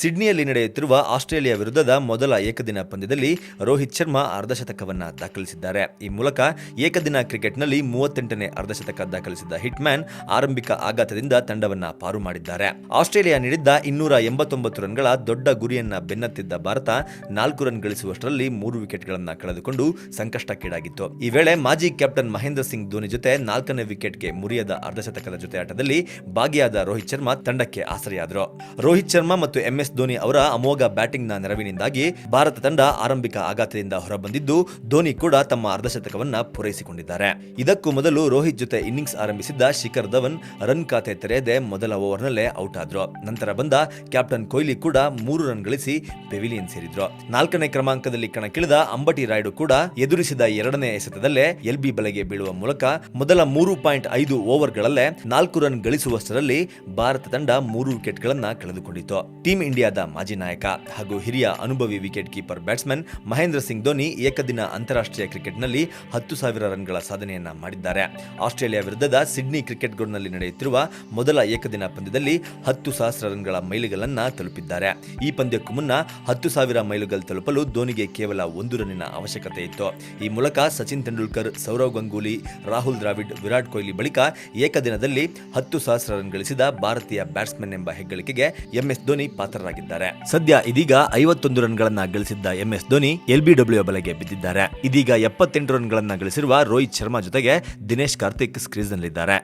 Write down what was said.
ಸಿಡ್ನಿಯಲ್ಲಿ ನಡೆಯುತ್ತಿರುವ ಆಸ್ಟ್ರೇಲಿಯಾ ವಿರುದ್ಧದ ಮೊದಲ ಏಕದಿನ ಪಂದ್ಯದಲ್ಲಿ ರೋಹಿತ್ ಶರ್ಮಾ ಅರ್ಧಶತಕವನ್ನ ದಾಖಲಿಸಿದ್ದಾರೆ. ಈ ಮೂಲಕ ಏಕದಿನ ಕ್ರಿಕೆಟ್ನಲ್ಲಿ ಮೂವತ್ತೆಂಟನೇ ಅರ್ಧಶತಕ ದಾಖಲಿಸಿದ್ದ ಹಿಟ್ಮ್ಯಾನ್ ಆರಂಭಿಕ ಆಘಾತದಿಂದ ತಂಡವನ್ನ ಪಾರು ಮಾಡಿದ್ದಾರೆ. ಆಸ್ಟ್ರೇಲಿಯಾ ನೀಡಿದ್ದ ಇನ್ನೂರ ಎಂಬತ್ತೊಂಬತ್ತು ರನ್ಗಳ ದೊಡ್ಡ ಗುರಿಯನ್ನ ಬೆನ್ನತ್ತಿದ್ದ ಭಾರತ ನಾಲ್ಕು ರನ್ ಗಳಿಸುವಷ್ಟರಲ್ಲಿ ಮೂರು ವಿಕೆಟ್ಗಳನ್ನು ಕಳೆದುಕೊಂಡು ಸಂಕಷ್ಟಕ್ಕೀಡಾಗಿತ್ತು. ಈ ವೇಳೆ ಮಾಜಿ ಕ್ಯಾಪ್ಟನ್ ಮಹೇಂದ್ರ ಸಿಂಗ್ ಧೋನಿ ಜೊತೆ ನಾಲ್ಕನೇ ವಿಕೆಟ್ಗೆ ಮುರಿಯದ ಅರ್ಧಶತಕದ ಜೊತೆ ಆಟದಲ್ಲಿ ಭಾಗಿಯಾದ ರೋಹಿತ್ ಶರ್ಮಾ ತಂಡಕ್ಕೆ ಆಸರೆಯಾದರು. ರೋಹಿತ್ ಶರ್ಮಾ ಮತ್ತು ಎಂಎಸ್ ಧೋನಿ ಅವರ ಅಮೋಘ ಬ್ಯಾಟಿಂಗ್ನ ನೆರವಿನಿಂದಾಗಿ ಭಾರತ ತಂಡ ಆರಂಭಿಕ ಆಘಾತದಿಂದ ಹೊರಬಂದಿದ್ದು, ಧೋನಿ ಕೂಡ ತಮ್ಮ ಅರ್ಧಶತಕವನ್ನ ಪೂರೈಸಿಕೊಂಡಿದ್ದಾರೆ. ಇದಕ್ಕೂ ಮೊದಲು ರೋಹಿತ್ ಜೊತೆ ಇನ್ನಿಂಗ್ಸ್ ಆರಂಭಿಸಿದ್ದ ಶಿಖರ್ ಧವನ್ ರನ್ ಖಾತೆ ತೆರೆಯದೆ ಮೊದಲ ಓವರ್ನಲ್ಲೇ ಔಟ್ ಆದ್ರು ನಂತರ ಬಂದ ಕ್ಯಾಪ್ಟನ್ ಕೊಹ್ಲಿ ಕೂಡ ಮೂರು ರನ್ ಗಳಿಸಿ ಪೆವಿಲಿಯನ್ ಸೇರಿದ್ರು. ನಾಲ್ಕನೇ ಕ್ರಮಾಂಕದಲ್ಲಿ ಕಣಕ್ಕಿಳಿದ ಅಂಬಟಿ ರಾಯ್ಡು ಕೂಡ ಎದುರಿಸಿದ ಎರಡನೇ ಎಸೆತದಲ್ಲೇ ಎಲ್ಬಿ ಬಲೆಗೆ ಬೀಳುವ ಮೂಲಕ ಮೊದಲ ಮೂರು ಪಾಯಿಂಟ್ ಐದು ಓವರ್ಗಳಲ್ಲೇ ನಾಲ್ಕು ರನ್ ಗಳಿಸುವಷ್ಟರಲ್ಲಿ ಭಾರತ ತಂಡ ಮೂರು ವಿಕೆಟ್ಗಳನ್ನ ಕಳೆದುಕೊಂಡಿತು ಟೀಂ ಇಂಡಿಯಾದ ಮಾಜಿ ನಾಯಕ ಹಾಗೂ ಹಿರಿಯ ಅನುಭವಿ wicket keeper batsman Mahendra Singh Dhoni ಏಕದಿನ ಅಂತಾರಾಷ್ಟ್ರೀಯ ಕ್ರಿಕೆಟ್ನಲ್ಲಿ ಹತ್ತು ಸಾವಿರ ರನ್ಗಳ ಸಾಧನೆಯನ್ನ ಮಾಡಿದ್ದಾರೆ. ಆಸ್ಟ್ರೇಲಿಯಾ ವಿರುದ್ಧದ ಸಿಡ್ನಿ ಕ್ರಿಕೆಟ್ ಗ್ರೌಂಡ್ನಲ್ಲಿ ನಡೆಯುತ್ತಿರುವ ಮೊದಲ ಏಕದಿನ ಪಂದ್ಯದಲ್ಲಿ ಹತ್ತು ಸಹಸ್ರ ರನ್ಗಳ ಮೈಲುಗಲನ್ನ ತಲುಪಿದ್ದಾರೆ. ಈ ಪಂದ್ಯಕ್ಕೂ ಮುನ್ನ ಹತ್ತು ಸಾವಿರ ಮೈಲುಗಲ್ ತಲುಪಲು ಧೋನಿಗೆ ಕೇವಲ ಒಂದು ರನ್ನಿನ ಅವಶ್ಯಕತೆ ಇತ್ತು. ಈ ಮೂಲಕ ಸಚಿನ್ ತೆಂಡೂಲ್ಕರ್, ಸೌರವ್ ಗಂಗೂಲಿ, ರಾಹುಲ್ ದ್ರಾವಿಡ್, ವಿರಾಟ್ ಕೊಹ್ಲಿ ಬಳಿಕ ಏಕದಿನದಲ್ಲಿ ಹತ್ತು ಸಹಸ್ರ ರನ್ ಗಳಿಸಿದ ಭಾರತೀಯ ಬ್ಯಾಟ್ಸ್ಮನ್ ಎಂಬ ಹೆಗ್ಗಳಿಕೆಗೆ ಎಂಎಸ್ ಧೋನಿ ಪಾತ್ರರಾಗಿದ್ದಾರೆ ಸದ್ಯ ಇದೀಗ ಐವತ್ತೊಂದು ರನ್ಗಳನ್ನ ಗಳಿಸಿದ್ದ ಎಂಎಸ್ ಧೋನಿ ಎಲ್ಬಿಡಬ್ಲ್ಯೂ ಬಲೆಗೆ ಬಿದ್ದಿದ್ದಾರೆ. ಇದೀಗ ಎಪ್ಪತ್ತೆಂಟು ರನ್ಗಳನ್ನ ಗಳಿಸಿರುವ ರೋಹಿತ್ ಶರ್ಮಾ ಜೊತೆಗೆ ದಿನೇಶ್ ಕಾರ್ತಿಕ್ ಕ್ರೀಸ್ನಲ್ಲಿದ್ದಾರೆ